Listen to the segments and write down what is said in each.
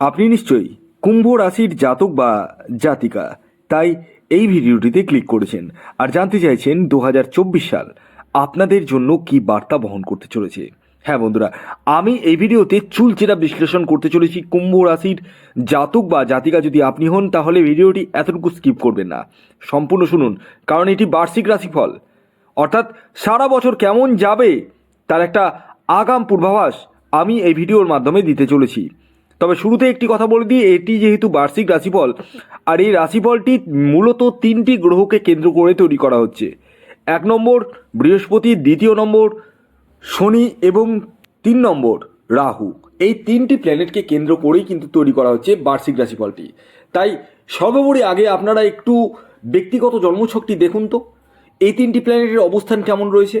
আপনি নিশ্চয়ই কুম্ভ রাশির জাতক বা জাতিকা, তাই এই ভিডিওটিতে ক্লিক করেছেন আর জানতে চাইছেন দু হাজার চব্বিশ সাল আপনাদের জন্য কি বার্তা বহন করতে চলেছে। হ্যাঁ বন্ধুরা, আমি এই ভিডিওতে চুলচেরা বিশ্লেষণ করতে চলেছি কুম্ভ রাশির জাতক বা জাতিকা। যদি আপনি হন, তাহলে ভিডিওটি এতটুকু স্কিপ করবেন না। সম্পূর্ণ শুনুন, কারণ এটি বার্ষিক রাশিফল। অর্থাৎ সারা বছর কেমন যাবে, তার একটা আগাম পূর্বাভাস আমি এই ভিডিওর মাধ্যমে দিতে চলেছি। তবে শুরুতে একটি কথা বলে দিই, এটি যেহেতু বার্ষিক রাশিফল, আর এই রাশিফলটি মূলত তিনটি গ্রহকে কেন্দ্র করে তৈরি করা হচ্ছে। এক নম্বর বৃহস্পতি, দ্বিতীয় নম্বর শনি এবং তিন নম্বর রাহু। এই তিনটি প্ল্যানেটকে কেন্দ্র করেই কিন্তু তৈরি করা হচ্ছে বার্ষিক রাশিফলটি। তাই সর্বোপরি আগে আপনারা একটু ব্যক্তিগত জন্মছকটি দেখুন তো। এই তিনটি প্ল্যানেটের অবস্থান কেমন রয়েছে?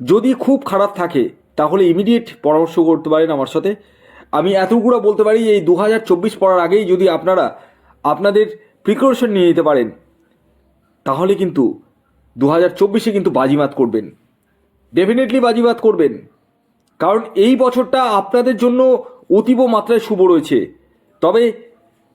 যদি খুব খারাপ থাকে, তাহলে ইমিডিয়েট পরামর্শ করতে পারেন আমার সাথে। আমি এতগুলো বলতে পারি, এই দু হাজার চব্বিশ পড়ার আগেই যদি আপনারা আপনাদের প্রিকশন নিয়ে নিতে পারেন, তাহলে কিন্তু দু হাজার চব্বিশে কিন্তু বাজিমাত করবেন। ডেফিনেটলি বাজিমাত করবেন। কারণ এই বছরটা আপনাদের জন্য অতীব মাত্রায় শুভ রয়েছে। তবে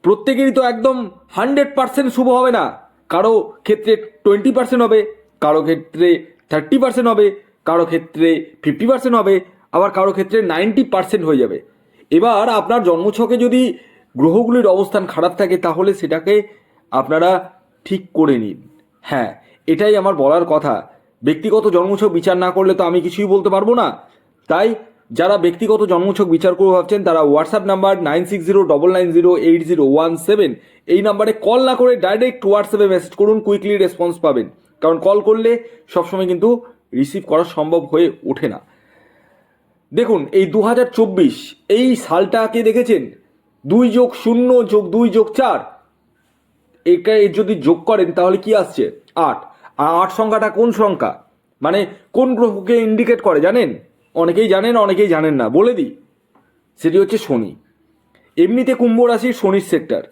প্রত্যেকেরই তো একদম হান্ড্রেড পার্সেন্ট শুভ হবে না। কারও ক্ষেত্রে টোয়েন্টি পার্সেন্ট হবে, কারও ক্ষেত্রে থার্টি পার্সেন্ট হবে, কারও ক্ষেত্রে ফিফটি পার্সেন্ট হবে, আবার কারও ক্ষেত্রে নাইনটি পার্সেন্ট হয়ে যাবে। এবার আপনার জন্মছকে যদি গ্রহগুলির অবস্থান খারাপ থাকে, তাহলে সেটাকে আপনারা ঠিক করে নিন। হ্যাঁ এটাই আমার বলার কথা। ব্যক্তিগত জন্মছক বিচার না করলে তো আমি কিছুই বলতে পারব না। তাই যারা ব্যক্তিগত জন্মছক বিচার করে ভাবছেন, তারা WhatsApp number nine six zero double nine zero eight zero one seven এই নাম্বারে কল না করে ডাইরেক্ট হোয়াটসঅ্যাপে মেসেজ করুন কুইকলি রেসপন্স পাবেন। কারণ কল করলে সবসময় কিন্তু রিসিভ করা সম্ভব হয়ে ওঠে না। দেখুন, এই দু হাজার চব্বিশ, এই সালটাকে দেখেছেন? দুই যোগ শূন্য যোগ দুই যোগ চার। একে যদি যোগ করেন, তাহলে কি আসছে? আট। আর আট সংখ্যাটা কোন সংখ্যা? মানে কোন গ্রহকে ইন্ডিকেট করে, জানেন? অনেকেই জানেন অনেকেই জানেন না। বলে দিই, সেটি হচ্ছে শনি। এমনিতে কুম্ভ রাশির শনির সেক্টর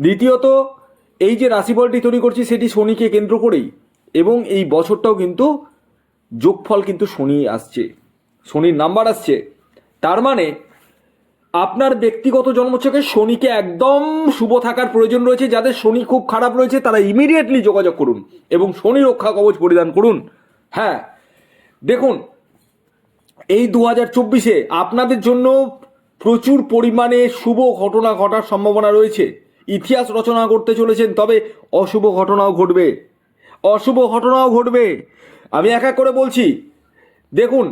দ্বিতীয়ত, এই যে রাশিফলটি তৈরি করছি, সেটি শনিকে কেন্দ্র করেই। এবং এই বছরটাও কিন্তু যোগফল কিন্তু শনি আসছে। শনির নাম্বার আসছে। তার মানে আপনার ব্যক্তিগত জন্মছকে শনিকে একদম শুভ থাকার প্রয়োজন রয়েছে। যাদের শনি খুব খারাপ রয়েছে, তারা ইমিডিয়েটলি যোগাযোগ করুন এবং শনি রক্ষা কবচ পরিধান করুন। হ্যাঁ দেখুন, এই দু হাজার চব্বিশে আপনাদের জন্য প্রচুর পরিমাণে শুভ ঘটনা ঘটার সম্ভাবনা রয়েছে। ইতিহাস রচনা করতে চলেছেন, তবে অশুভ ঘটনাও ঘটবে। অশুভ ঘটনাও ঘটবে। আমি এক এক করে বলছি। দেখুন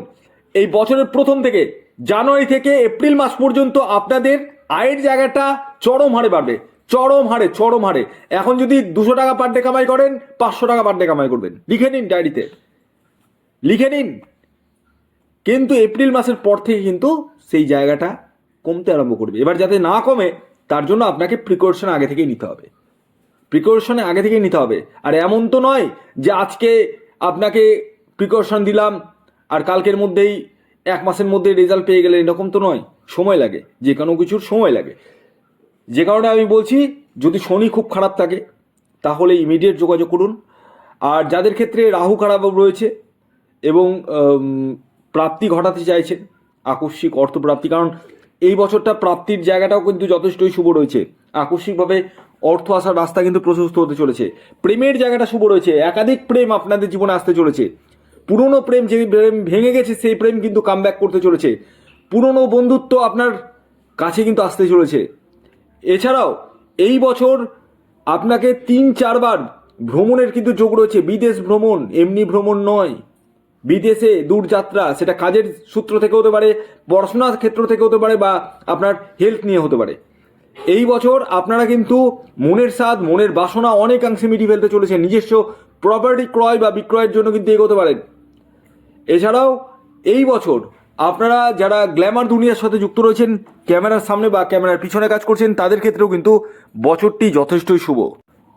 এই বছরের প্রথম থেকে জানুয়ারি থেকে এপ্রিল মাস পর্যন্ত আপনাদের আয়ের জায়গাটা চরম হারে বাড়বে। চরম হারে চরম হারে। এখন যদি দুশো টাকা পার ডে কামাই করেন, পাঁচশো টাকা পার ডে কামাই করবেন। লিখে নিন ডায়েরিতে লিখে নিন। কিন্তু এপ্রিল মাসের পর থেকে কিন্তু সেই জায়গাটা কমতে আরম্ভ করবে। এবার যাতে না কমে, তার জন্য আপনাকে প্রিকশন আগে থেকেই নিতে হবে। প্রিকশনে আগে থেকেই নিতে হবে। আর এমন তো নয় যে আজকে আপনাকে প্রিকশন দিলাম আর কালকের মধ্যেই এক মাসের মধ্যে রেজাল্ট পেয়ে গেলে এরকম তো নয়, সময় লাগে, যে কোনো কিছুর সময় লাগে। যে কারণে আমি বলছি, যদি শনি খুব খারাপ থাকে, তাহলে ইমিডিয়েট যোগাযোগ করুন। আর যাদের ক্ষেত্রে রাহু খারাপ রয়েছে এবং প্রাপ্তি ঘটাতে চাইছেন আকস্মিক অর্থপ্রাপ্তি, কারণ এই বছরটা প্রাপ্তির জায়গাটাও কিন্তু যথেষ্টই শুভ রয়েছে। আকস্মিকভাবে অর্থ আসার রাস্তা কিন্তু প্রশস্ত হতে চলেছে। প্রেমের জায়গাটা শুভ রয়েছে। একাধিক প্রেম আপনাদের জীবনে আসতে চলেছে। পুরনো প্রেম যে প্রেম ভেঙে গেছে, সেই প্রেম কিন্তু কাম করতে চলেছে। পুরনো বন্ধুত্ব আপনার কাছে কিন্তু আসতে চলেছে। এছাড়াও, এই বছর আপনাকে তিন চারবার ভ্রমণের কিন্তু যোগ রয়েছে। বিদেশ ভ্রমণ, এমনি ভ্রমণ নয়। বিদেশে দূরযাত্রা, সেটা কাজের সূত্র থেকে হতে পারে, পড়াশোনার ক্ষেত্র থেকে হতে পারে বা আপনার হেলথ নিয়ে হতে পারে। এই বছর আপনারা কিন্তু মনের স্বাদ, মনের বাসনা অনেকাংশে মিটিয়ে ফেলতে চলেছে নিজস্ব প্রপার্টি ক্রয় বা বিক্রয়ের জন্য কিন্তু এগোতে পারেন। এছাড়াও এই বছর আপনারা যারা গ্ল্যামার দুনিয়ার সাথে যুক্ত রয়েছেন, ক্যামেরার সামনে বা ক্যামেরার পিছনে কাজ করছেন, তাদের ক্ষেত্রেও কিন্তু বছরটি যথেষ্টই শুভ।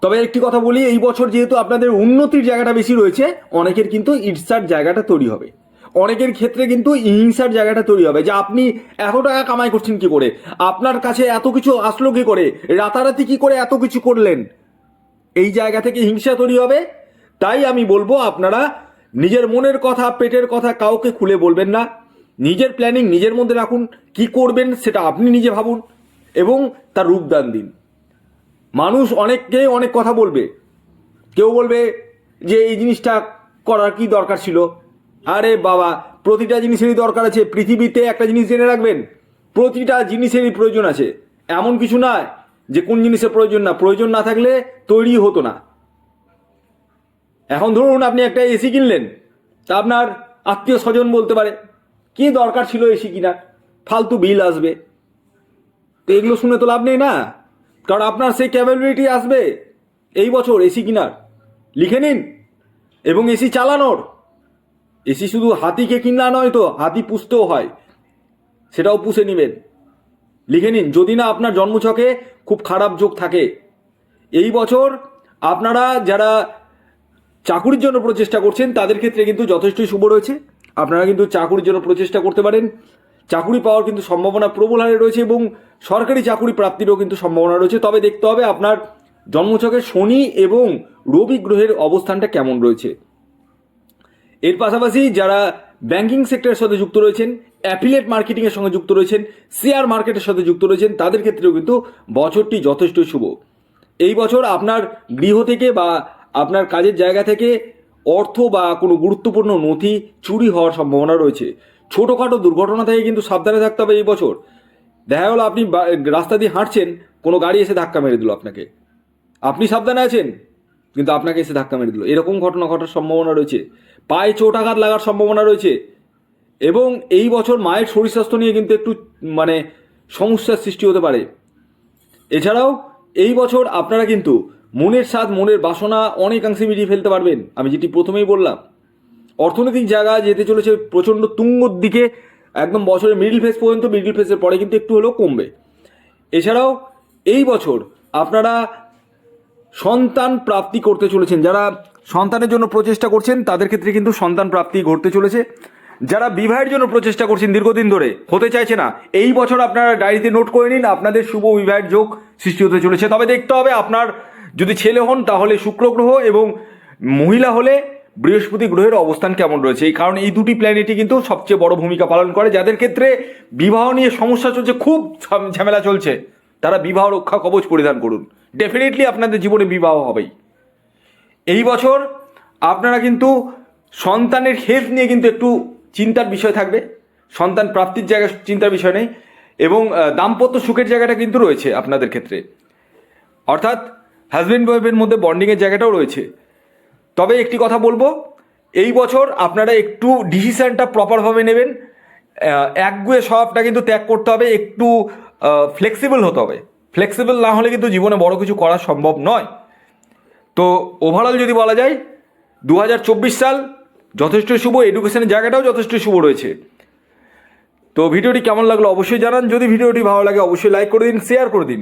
তবে একটি কথা বলি, এই বছর যেহেতু আপনাদের উন্নতির জায়গাটা বেশি রয়েছে, অনেকের কিন্তু ঈর্ষার জায়গাটা তৈরি হবে। অনেকের ক্ষেত্রে কিন্তু হিংসার জায়গাটা তৈরি হবে যে, আপনি এত টাকা কামাই করছেন কি করে? আপনার কাছে এত কিছু আসলো কি করে? রাতারাতি কি করে এত কিছু করলেন? এই জায়গা থেকে হিংসা তৈরি হবে। তাই আমি বলব, আপনারা নিজের মনের কথা, পেটের কথা কাউকে খুলে বলবেন না। নিজের প্ল্যানিং নিজের মধ্যে রাখুন। কি করবেন সেটা আপনি নিজে ভাবুন এবং তার রূপদান দিন। মানুষ অনেককে অনেক কথা বলবে। কেউ বলবে যে, এই জিনিসটা করার কি দরকার ছিল? আরে বাবা, প্রতিটা জিনিসেরই দরকার আছে। পৃথিবীতে একটা জিনিস জেনে রাখবেন, প্রতিটা জিনিসেরই প্রয়োজন আছে। এমন কিছু নয় যে, কোন জিনিসের প্রয়োজন না। প্রয়োজন না থাকলে তৈরি হতো না। এখন ধরুন আপনি একটা এসি কিনলেন, তা আপনার আত্মীয় স্বজন বলতে পারে, কি দরকার ছিল এসি কিনার? ফালতু বিল আসবে। তো এগুলো শুনে তো লাভ নেই না। কারণ আপনার সেই ক্যাপাবিলিটি আসবে এই বছর এসি কিনার। লিখে নিন। এবং এসি চালানোর। এসি শুধু হাতিকে কিনা নয় তো, হাতি পুষতেও হয়। সেটাও পুষে নেবেন। লিখে নিন, যদি না আপনার জন্মছকে খুব খারাপ যোগ থাকে। এই বছর আপনারা যারা চাকুরির জন্য প্রচেষ্টা করছেন, তাদের ক্ষেত্রে কিন্তু যথেষ্টই শুভ রয়েছে। আপনারা কিন্তু চাকুরির জন্য প্রচেষ্টা করতে পারেন। চাকুরি পাওয়ার কিন্তু সম্ভাবনা প্রবল হারে রয়েছে এবং সরকারি চাকুরি প্রাপ্তিরও কিন্তু সম্ভাবনা রয়েছে। তবে দেখতে হবে আপনার জন্মছকে শনি এবং রবি গ্রহের অবস্থানটা কেমন রয়েছে। এর পাশাপাশি যারা ব্যাংকিং সেক্টরের সাথে যুক্ত রয়েছেন, অ্যাফিলিয়েট মার্কেটিংয়ের সঙ্গে যুক্ত রয়েছেন, শেয়ার মার্কেটের সাথে যুক্ত রয়েছেন, তাদের ক্ষেত্রেও কিন্তু বছরটি যথেষ্ট শুভ। এই বছর আপনার গৃহ থেকে বা আপনার কাজের জায়গা থেকে অর্থ বা কোনো গুরুত্বপূর্ণ নথি চুরি হওয়ার সম্ভাবনা রয়েছে। ছোটোখাটো দুর্ঘটনা থেকে কিন্তু সাবধানে থাকতে হবে এই বছর। দেখা গেলো আপনি রাস্তা দিয়ে হাঁটছেন, কোনো গাড়ি এসে ধাক্কা মেরে দিল আপনাকে। আপনি সাবধানে আছেন, কিন্তু আপনাকে এসে ধাক্কা মেরে দিল। এরকম ঘটনা ঘটার সম্ভাবনা রয়েছে। পায়ে চোটাঘাত লাগার সম্ভাবনা রয়েছে। এবং এই বছর মায়ের শরীর স্বাস্থ্য নিয়ে কিন্তু একটু মানে সমস্যার সৃষ্টি হতে পারে। এছাড়াও এই বছর আপনারা কিন্তু মনের স্বাদ, মনের বাসনা অনেকাংশে মিটিয়ে ফেলতে পারবেন। আমি যেটি প্রথমেই বললাম, অর্থনৈতিক জায়গা যেতে চলেছে প্রচণ্ড তুঙ্গর দিকে, একদম বছরের মিডিল ফেস পর্যন্ত মিডিল ফেসের পরে কিন্তু একটু হলেও কমবে। এছাড়াও এই বছর আপনারা সন্তান প্রাপ্তি করতে চলেছেন। যারা সন্তানের জন্য প্রচেষ্টা করছেন, তাদের ক্ষেত্রে কিন্তু সন্তান প্রাপ্তি ঘটতে চলেছে। যারা বিবাহের জন্য প্রচেষ্টা করছেন দীর্ঘদিন ধরে, হতে চাইছে না, এই বছর আপনারা ডায়েরিতে নোট করে নিন, আপনাদের শুভ বিবাহের যোগ সৃষ্টি হতে চলেছে। তবে দেখতে হবে আপনার যদি ছেলে হন তাহলে শুক্র গ্রহ এবং মহিলা হলে বৃহস্পতি গ্রহের অবস্থান কেমন রয়েছে? এই কারণে এই দুটি প্ল্যানেটই কিন্তু সবচেয়ে বড় ভূমিকা পালন করে, যাদের ক্ষেত্রে বিবাহ নিয়ে সমস্যা চলছে, খুব ঝাম- ঝামেলা চলছে। তারা বিবাহ রক্ষা কবচ পরিধান করুন। ডেফিনেটলি আপনাদের জীবনে বিবাহ হবেই। এই বছর আপনারা কিন্তু সন্তানের হেলথ নিয়ে কিন্তু একটু চিন্তার বিষয় থাকবে। সন্তান প্রাপ্তির জায়গা চিন্তার বিষয় নেই এবং দাম্পত্য সুখের জায়গাটা কিন্তু রয়েছে আপনাদের ক্ষেত্রে। অর্থাৎ হাজব্যান্ড ওয়াইফের মধ্যে বন্ডিংয়ের জায়গাটাও রয়েছে। তবে একটি কথা বলব, এই বছর আপনারা একটু ডিসিশনটা প্রপারভাবে নেবেন। একগুয়ে স্বভাবটা কিন্তু ত্যাগ করতে হবে, একটু ফ্লেক্সিবল হতে হবে। ফ্লেক্সিবল না হলে কিন্তু জীবনে বড় কিছু করা সম্ভব নয়। তো ওভারঅল যদি বলা যায় দু হাজার চব্বিশ সাল যথেষ্ট শুভ এডুকেশনের জায়গাটাও যথেষ্ট শুভ রয়েছে। তো ভিডিওটি কেমন লাগল অবশ্যই জানান। যদি ভিডিওটি ভালো লাগে, অবশ্যই লাইক করে দিন শেয়ার করে দিন।